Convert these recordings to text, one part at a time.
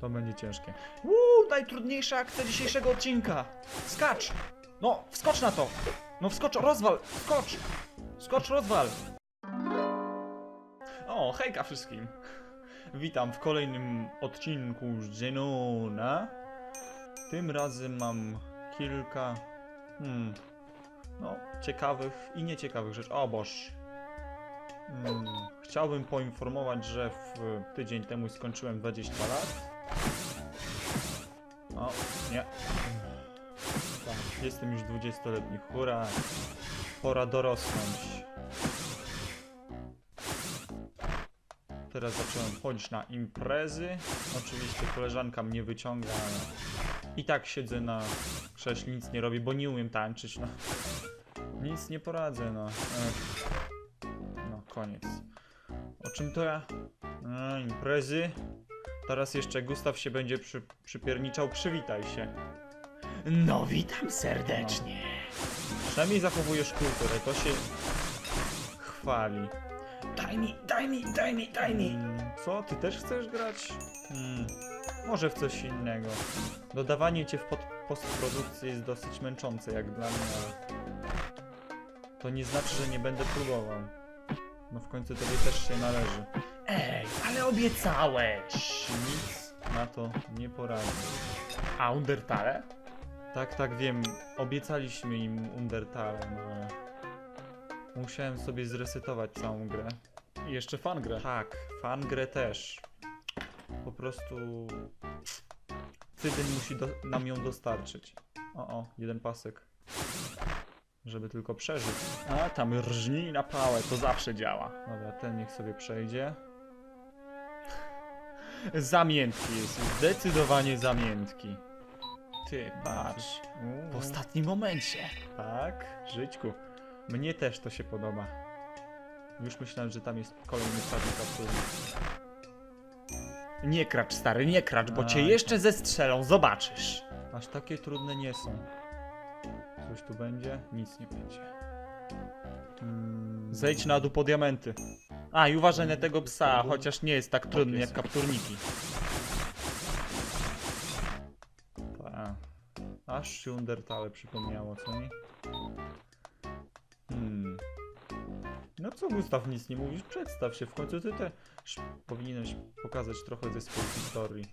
To będzie ciężkie. Uuu, najtrudniejsza akcja dzisiejszego odcinka. Skacz! No, wskocz na to! No wskocz, rozwal! Skocz! Skocz, rozwal! O, hejka wszystkim! Witam w kolejnym odcinku z Zenona. Tym razem mam kilka, hmm, no, ciekawych i nieciekawych rzeczy. O boż. Hmm, chciałbym poinformować, że w tydzień temu skończyłem 20 lat. O, nie. Jestem już 20-letni. Hurra. Pora dorosnąć. Teraz zacząłem chodzić na imprezy. Oczywiście koleżanka mnie wyciąga, ale i tak siedzę na krześle, nic nie robię, bo nie umiem tańczyć, no. Nic nie poradzę, no. No, koniec. O czym to ja? A, imprezy. Teraz jeszcze Gustaw się będzie przy, przypierniczał. Przywitaj się. No witam serdecznie. Przynajmniej zachowujesz kulturę, to się chwali. Daj mi, daj mi, daj mi, daj mi. Co? Ty też chcesz grać? Hmm, może w coś innego. Dodawanie cię w pod postprodukcji jest dosyć męczące jak dla mnie, ale... To nie znaczy, że nie będę próbował. No w końcu tobie też się należy. Ej, ale obiecałeś. Nic na to nie poradzi. A Undertale? Tak, tak, wiem. Obiecaliśmy im Undertale, no ale... Musiałem sobie zresetować całą grę. I jeszcze fangrę. Tak, fangrę też. Po prostu... Cydyn musi do, nam ją dostarczyć. O, o, jeden pasek. Żeby tylko przeżyć. A, tam rżnij na pałę, to zawsze działa. Dobra, ten niech sobie przejdzie. Zamiętki jest, zdecydowanie zamiętki. Ty, patrz. W ostatnim momencie. Tak, Żyćku. Mnie też to się podoba. Już myślałem, że tam jest kolejny czarny. Nie kracz, stary, nie kracz, bo cię Aj. jeszcze zestrzelą, zobaczysz. Aż takie trudne nie są. Coś tu będzie? Nic nie będzie. Mm, Zejdź na dół po diamenty. A, i uważaj na tego psa, chociaż nie jest tak trudny jak kapturniki. Ta. Aż się Undertale przypomniało, co nie? Hmm. No co Gustaw, nic nie mówisz? Przedstaw się, w końcu ty też powinieneś pokazać trochę ze swojej historii.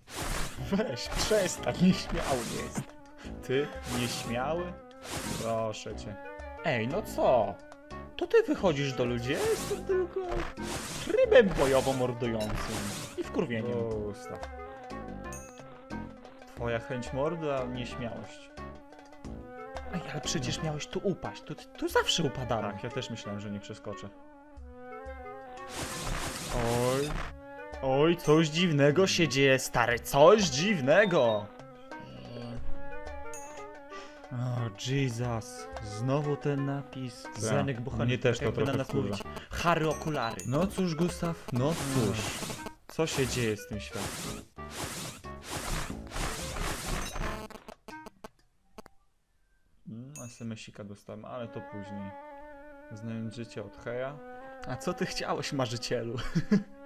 Weź, przestań, nieśmiały jest. Ty? Nieśmiały? Proszę cię. Ej, no co? To ty wychodzisz do ludzi, ja jestem tylko rybem bojowo mordującym i wkurwieniem. Gustaw. Twoja chęć mordu, a nieśmiałość. Ej, ale przecież miałeś tu upaść, tu, tu zawsze upadamy. Tak, ja też myślałem, że nie przeskoczę. Oj. Oj, coś dziwnego się dzieje, stary, coś dziwnego. O, Jesus. Znowu ten napis. Zenek Bochanek, Mnie też to jakby na trochę nas wkurza. mówić. Harry okulary. No cóż, Gustaw, no cóż. Co się dzieje z tym światem? Mm, SMS-ika dostałem, ale to później. Znając życie od Heja. A co ty chciałeś, marzycielu?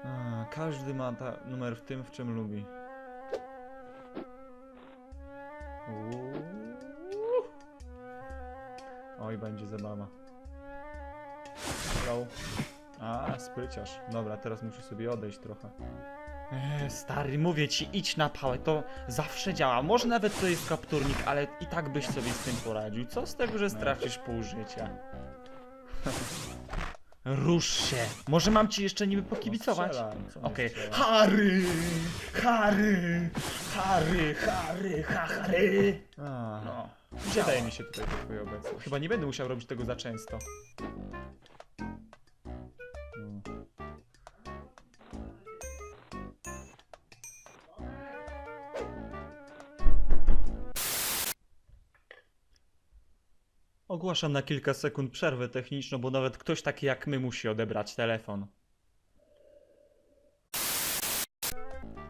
A, każdy ma ta numer w tym, w czym lubi. Uuu. Oj, będzie zabawa. Hello. A, spryciarz. Dobra, teraz muszę sobie odejść trochę. Eee, stary, mówię ci, idź na pałę, to zawsze działa. Może nawet to jest kapturnik, ale i tak byś sobie z tym poradził. Co z tego, że stracisz pół życia? Rusz się. Może mam ci jeszcze niby pokibicować? No, strzelam, co nie Okej. strzelam. Harry! Harry! Harry, Harry, ha, Harry! A, No. Wydaje mi się tutaj to twoja obecność. Chyba nie będę musiał robić tego za często. Ogłaszam na kilka sekund przerwę techniczną, bo nawet ktoś taki jak my musi odebrać telefon.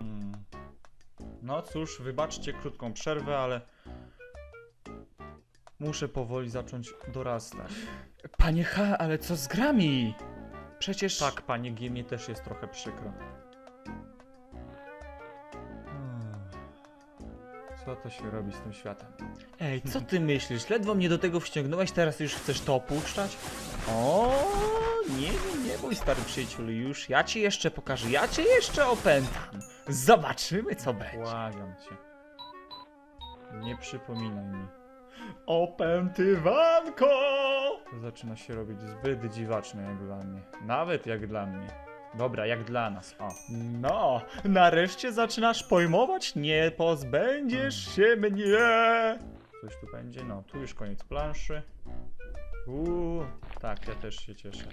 Mm. No cóż, wybaczcie krótką przerwę, ale muszę powoli zacząć dorastać. Panie H, ale co z grami? Przecież... Tak, panie G, mnie też jest trochę przykro. Hmm. Co to się robi z tym światem? Ej, co ty myślisz? Ledwo mnie do tego wciągnąłeś, teraz już chcesz to opuszczać? O, nie, nie, nie, mój stary przyjacielu, już ja ci jeszcze pokażę, ja cię jeszcze opętam. Zobaczymy, co będzie. Błagam cię. Nie przypominaj mi. Opętywanko! To zaczyna się robić zbyt dziwaczne jak dla mnie. Nawet jak dla mnie. Dobra, jak dla nas. O. No, nareszcie zaczynasz pojmować, nie pozbędziesz się mnie. Coś tu będzie? No, tu już koniec planszy. Uuu, tak, ja też się cieszę.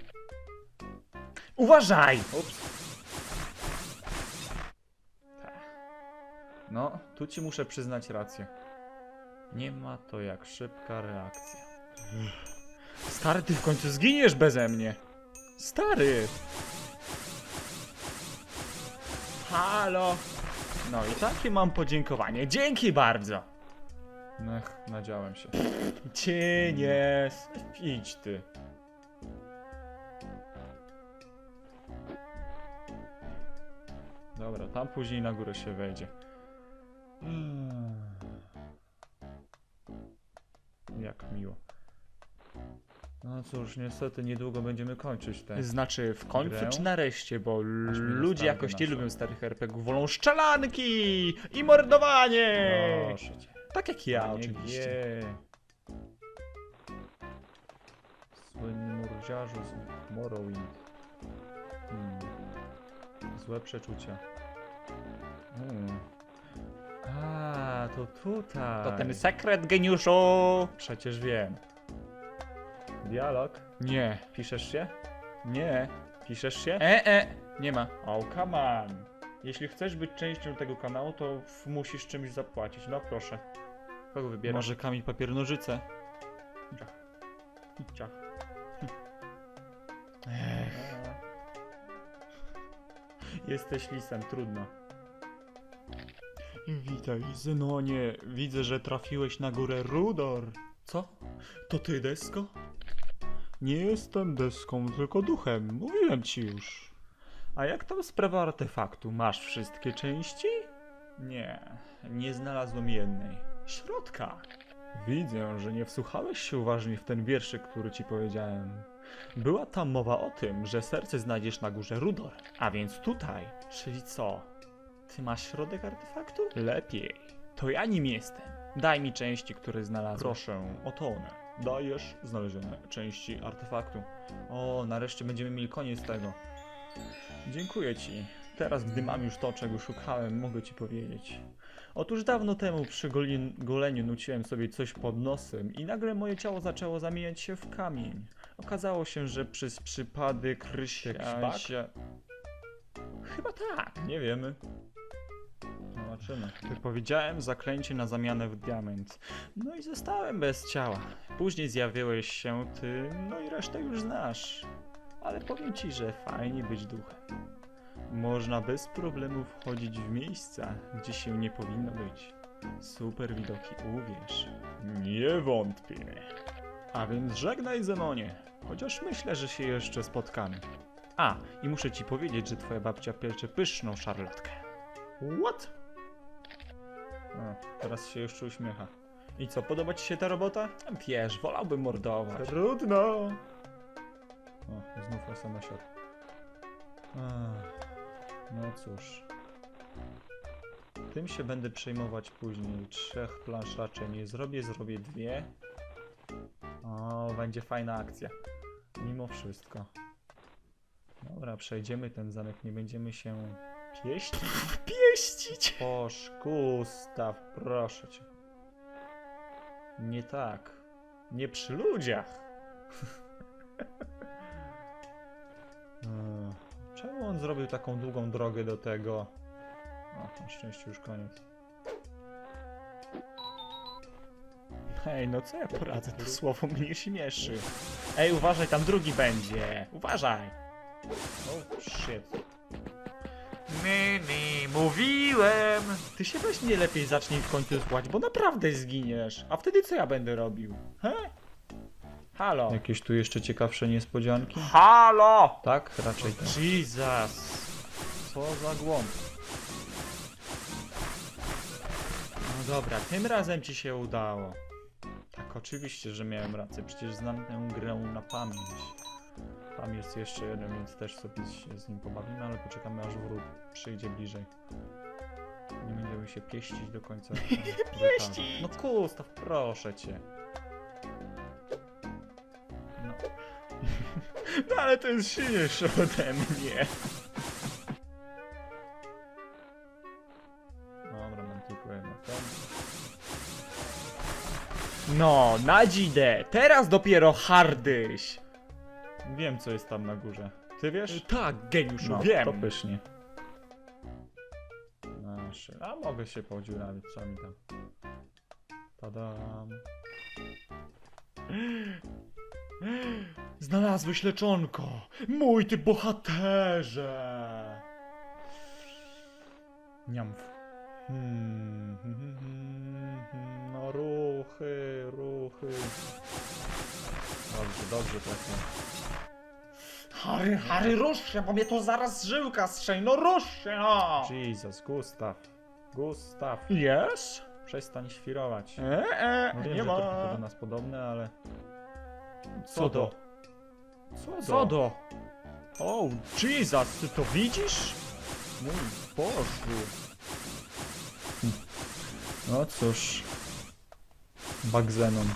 Uważaj! Ups. No, tu ci muszę przyznać rację. Nie ma to jak szybka reakcja. Stary, ty w końcu zginiesz beze mnie. Stary! Halo! No i takie mam podziękowanie. Dzięki bardzo! Nech, nadziałem się. Cienie. Idź ty. Dobra, tam później na górę się wejdzie. Jak miło. No cóż, niestety niedługo będziemy kończyć te. Znaczy w końcu Grę? czy nareszcie, bo ludzie jakoś nie lubią starych RPGów, wolą szczelanki i mordowanie! Proszę cię. Tak jak ja Panie oczywiście. Słynny murziarzu z Morrowind. Hmm. Złe przeczucia. Hmm. To tutaj. To ten sekret geniuszu! Przecież wiem. Dialog. Nie. Piszesz się? Nie. Piszesz się? E, e, nie ma. Oh, come on. Jeśli chcesz być częścią tego kanału, to f- musisz czymś zapłacić. No proszę. Kogo wybierasz? Może kamień, papier, nożyce. Ciach. Ech. Jesteś lisem, trudno. Witaj, Zenonie. Widzę, że trafiłeś na górę Rudor. Co? To ty, desko? Nie jestem deską, tylko duchem. Mówiłem ci już. A jak tam sprawa artefaktu? Masz wszystkie części? Nie, nie znalazłem jednej. Środka. Widzę, że nie wsłuchałeś się uważnie w ten wierszyk, który ci powiedziałem. Była tam mowa o tym, że serce znajdziesz na górze Rudor. A więc tutaj. Czyli co? Ty masz środek artefaktu? Lepiej. To ja nim jestem. Daj mi części, które znalazłem. Proszę, oto one. Dajesz znalezione części artefaktu. O, nareszcie będziemy mieli koniec tego. Dziękuję ci. Teraz, gdy mam już to, czego szukałem, mogę ci powiedzieć. Otóż dawno temu przy goli- goleniu nuciłem sobie coś pod nosem i nagle moje ciało zaczęło zamieniać się w kamień. Okazało się, że przez przypadek rysia Jakiś bug? się... Chyba tak. Nie wiemy. Zobaczymy. Wypowiedziałem zaklęcie na zamianę w diament. No i zostałem bez ciała. Później zjawiłeś się ty, no i resztę już znasz. Ale powiem ci, że fajnie być duchem. Można bez problemu wchodzić w miejsca, gdzie się nie powinno być. Super widoki, uwierz. Nie wątpię. A więc żegnaj Zenonie, chociaż myślę, że się jeszcze spotkamy. A, i muszę ci powiedzieć, że twoja babcia piecze pyszną szarlotkę. What? Teraz się jeszcze uśmiecha. I co, podoba ci się ta robota? Wiesz, wolałbym mordować. Trudno. O, znów. Ach, No cóż. Tym się będę przejmować później. Trzech plansz raczej nie zrobię, zrobię dwie. O, będzie fajna akcja. Mimo wszystko. Dobra, przejdziemy ten zamek, nie będziemy się pieścić. Pieścić! Boż, Gustaw, proszę cię. Nie tak. Nie przy ludziach. Ech, Czemu on zrobił taką długą drogę do tego? O, na szczęście już koniec. Hej, no co ja poradzę, to słowo mnie śmieszy. Ej, uważaj, tam drugi będzie. Uważaj. Oh shit. Mówiłem! Ty się weź nie lepiej zacznij w końcu spłać, bo naprawdę zginiesz. A wtedy co ja będę robił? He? Halo? Jakieś tu jeszcze ciekawsze niespodzianki? Halo! Tak, raczej tak. Jesus! Co za głąb. No dobra, tym razem ci się udało. Tak, oczywiście, że miałem rację, przecież znam tę grę na pamięć. Tam jest jeszcze jeden, więc też sobie się z nim pobawimy, ale poczekamy aż wróg przyjdzie bliżej. Nie będziemy się pieścić do końca. pieścić! No Gustaw, proszę cię. No. no ale to jest silniejsze ode mnie. Dobra, mam tylko jedno. No, na dzidę! Teraz dopiero hardyś! Wiem, co jest tam na górze. Ty wiesz? Tak, geniuszu, No, wiem. to pysznie. Nasze. A mogę się podziurawić, co mi tam. Tadam. Znalazłeś leczonko! Mój ty bohaterze! Niamf. Hmm, hmm, hmm, hmm, No ruchy, ruchy. Dobrze, dobrze trafiłem. Harry, Harry, rusz się, bo mnie to zaraz żyłka strzej, no rusz się, no! Jesus, Gustaw. Gustaw. Yes? Przestań świrować. E, e, No wiem, nie że ma. trochę to do nas podobne, ale... Co do? Co Co do? O, Jesus, ty to widzisz? Mój Boże. No cóż. Bagzenon.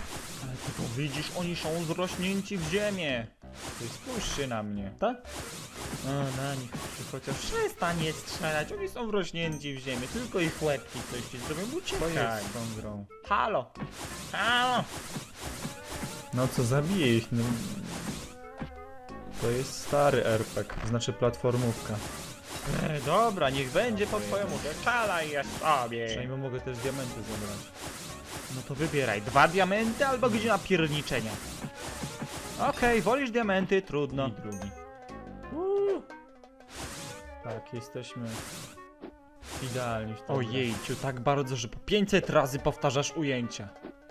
Ale ty to widzisz, oni są zrośnięci w ziemię. Ty spójrzcie na mnie. Tak? A, na nich. Chociaż przestań je strzelać, oni są wrośnięci w ziemię, tylko ich łebki coś ci zrobią, uciekaj. tą grą? Halo! Halo! No co, zabije ich, no. To jest stary RPG, znaczy platformówka. E, dobra, niech będzie po twojemu, szalaj je sobie. Przynajmniej mogę też diamenty zabrać. No to wybieraj, dwa diamenty albo godzina pierniczenia. Okej, wolisz diamenty, trudno. I drugi. Uuu. Tak, jesteśmy idealni w tym. Ojejciu, tak bardzo, że po 500 razy powtarzasz ujęcia.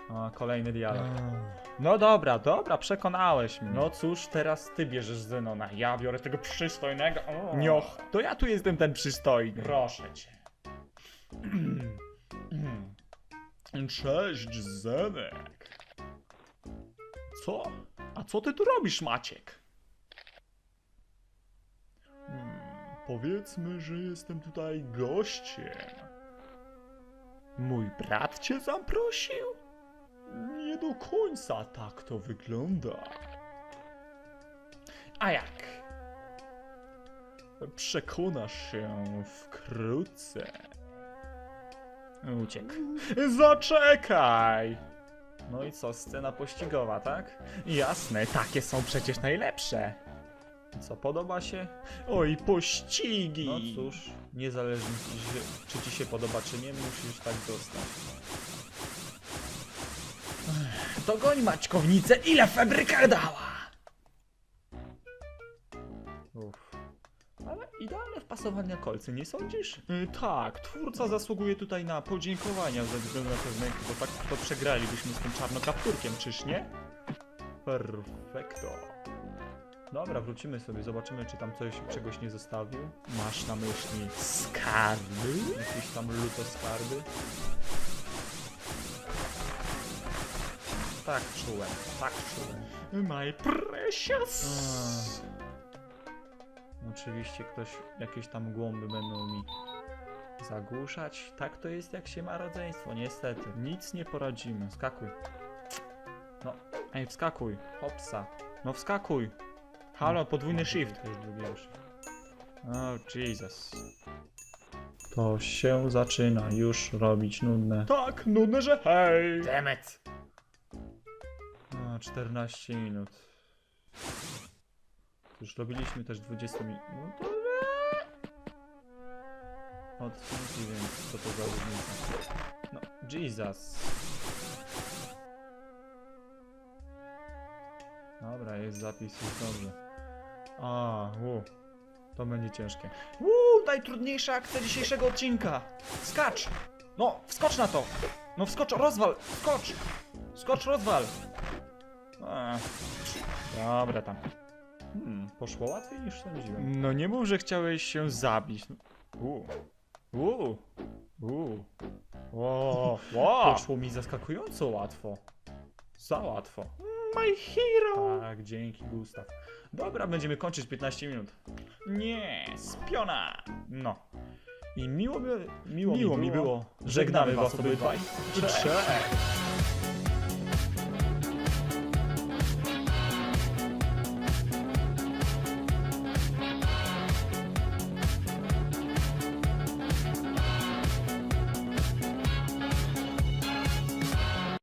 A, kolejny dialog. No dobra, dobra, przekonałeś mnie. No cóż, teraz ty bierzesz Zenona. Ja biorę tego przystojnego. O. Nioch, to ja tu jestem ten przystojny. Proszę cię. Cześć, Zenek. Co? A co ty tu robisz, Maciek? Hmm, powiedzmy, że jestem tutaj gościem. Mój brat cię zaprosił? Nie do końca tak to wygląda. A jak? Przekonasz się wkrótce. Uciekł. Zaczekaj! No i co, scena pościgowa, tak? Jasne, takie są przecież najlepsze. Co, podoba się? Oj, pościgi! No cóż, niezależnie czy ci się podoba, czy nie, musisz tak dostać. To goń Maćkownicę, ile fabryka dała! Uff. Ale idealne wpasowanie kolce, nie sądzisz? Y, tak, twórca zasługuje tutaj na podziękowania ze względu na pewne, bo tak to przegralibyśmy z tym czarnokapturkiem, czyż nie? Perfekto. Dobra, wrócimy sobie, zobaczymy, czy tam coś, czegoś nie zostawił. Masz na myśli skarby? Jakieś tam lutoskarby. Tak czułem, tak czułem. My precious! Oczywiście ktoś, jakieś tam głąby będą mi zagłuszać. Tak to jest, jak się ma rodzeństwo, niestety. Nic nie poradzimy. Skakuj. No, ej, wskakuj. Hopsa. No wskakuj. Halo, podwójny No, shift. To już drugiego shift. Oh, Jesus. To się zaczyna już robić nudne. Tak, nudne, że hej! Demet! No, 14 minut. Już robiliśmy też 20 minut. Odcinki, więc to za różnica? No, Jesus. Dobra, jest zapis, jest dobrze. A, u. To będzie ciężkie. Uuu, najtrudniejsza akcja dzisiejszego odcinka. Skacz! No, wskocz na to! No wskocz, rozwal! Skocz! Skocz, rozwal! A, dobra tam. Hmm, poszło łatwiej niż sądziłem. No nie mów, że chciałeś się zabić. Uuu. Uuu. Uuu. O. Poszło mi zaskakująco łatwo. Za łatwo. My hero. Tak, dzięki Gustaw. Dobra, będziemy kończyć 15 minut. Nie, spiona. No. I miło, mi- miło, Miło mi było. Żegnamy was obydwaj. Cześć.